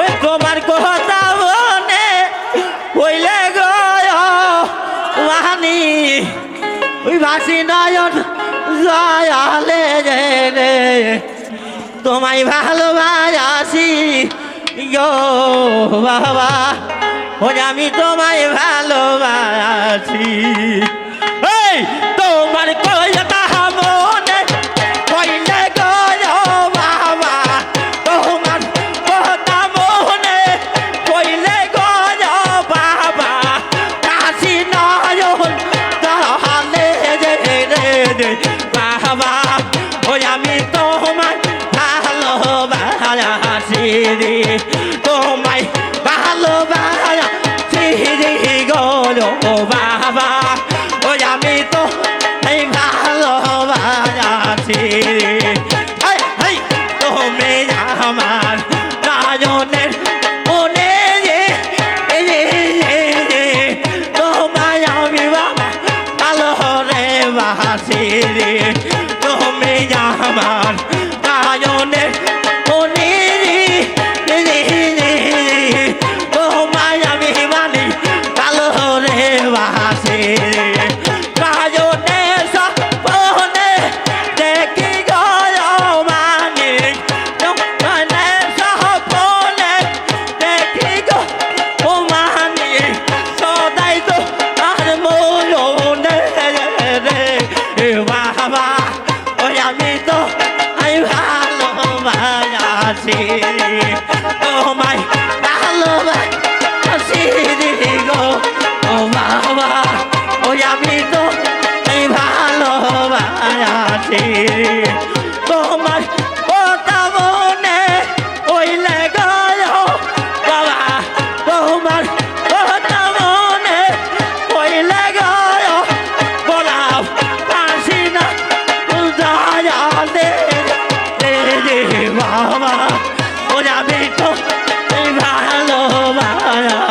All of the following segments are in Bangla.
ওই তোমার কথা মনে হইলে গানি ওই ভাসি নয়ন জয়ালে রে। তোমায় ভালোবাসি গো, বাবা। ওই আমি তোমায় ভালোবাসি। Bye, bye. চিনি গো ও বাবা ওই আমি তো এই ভালোবাসি। তোমার কথা মনে ওইলে গো বাবা, তোমার কথা মনে ওইলে গো বলাম আসি না দয়া দে বাবা ওই আমি তো ভালোবাসি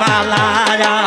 মালা